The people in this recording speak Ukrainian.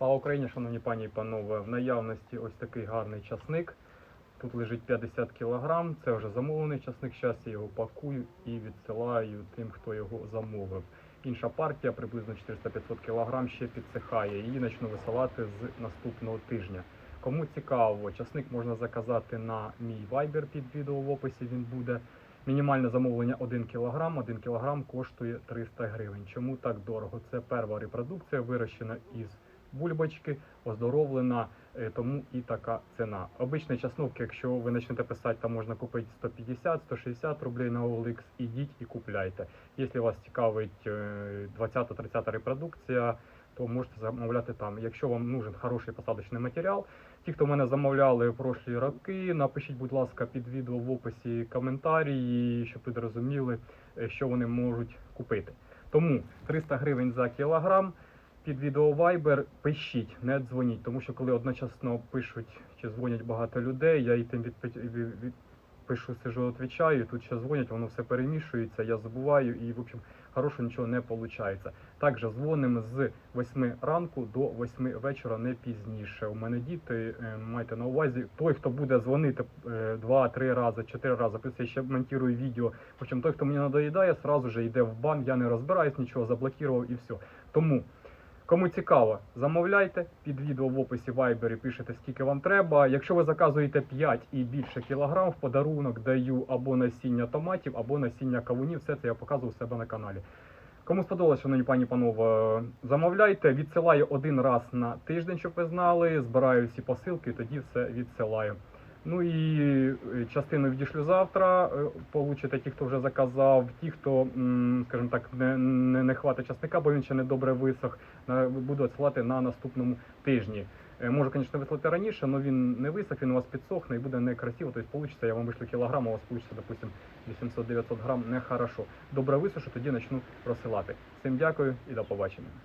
Слава Україні, шановні пані і панове. В наявності ось такий гарний часник. Тут лежить 50 кг. Це вже замовлений часник. Зараз я його пакую і відсилаю тим, хто його замовив. Інша партія, приблизно 400-500 кг, ще підсихає. Її почну висилати з наступного тижня. Кому цікаво, часник можна заказати на мій Viber під відео в описі. Він буде. Мінімальне замовлення 1 кг. 1 кг коштує 300 гривень. Чому так дорого? Це перша репродукція, вирощена із бульбочки, оздоровлена, е, тому і така ціна. Обичний часнок, якщо ви почнете писати, там можна купити 150-160 рублей на OLX, ідіть і купляйте. Якщо вас цікавить е, 20-30 репродукція, то можете замовляти там. Якщо вам нужен хороший посадочний матеріал, ті, хто мене замовляли в прошлі роки, напишіть, будь ласка, під відео в описі коментарі, щоб ви зрозуміли, е, що вони можуть купити. Тому 300 гривень за кілограм. Під відео Viber пишіть, не дзвоніть, тому що коли одночасно пишуть чи дзвонять багато людей, я і тим від- пишу, сижу, відповідаю, тут ще дзвонять, воно все перемішується, я забуваю і, в общем, хорошого нічого не виходить. Також дзвонимо з 8 ранку до 8 вечора, не пізніше. У мене діти, е, майте на увазі, той, хто буде дзвонити 2-3 рази, 4 рази, плюс я ще монтую відео. В общем, той, хто мені надоїдає, сразу же йде в бан, я не розбираюсь, нічого заблокував і все. Тому Кому цікаво, замовляйте під відео в описі Viber пишете, скільки вам треба. Якщо ви заказуєте 5 і більше кілограм, в подарунок даю або насіння томатів, або насіння кавунів. Все це я показую у себе на каналі. Кому сподобалося, шановні пані панове, замовляйте. Відсилаю один раз на тиждень, щоб ви знали. Збираю всі посилки, тоді все відсилаю. Ну і е, частину відішлю завтра. е, Получите ті, хто вже заказав, ті, хто, скажімо так, не, не, не хватить часника, бо він ще не добре висох. Буду відсилати на наступному тижні. Е, Можу, звісно, вислати раніше, але він не висох, він у вас підсохне і буде некрасиво. Тобто вийде, я вам вишлю кілограм, у вас вийде, допустим, 800-900 грам, нехорошо. Добре висушу, тоді почну розсилати. Всім дякую і до побачення.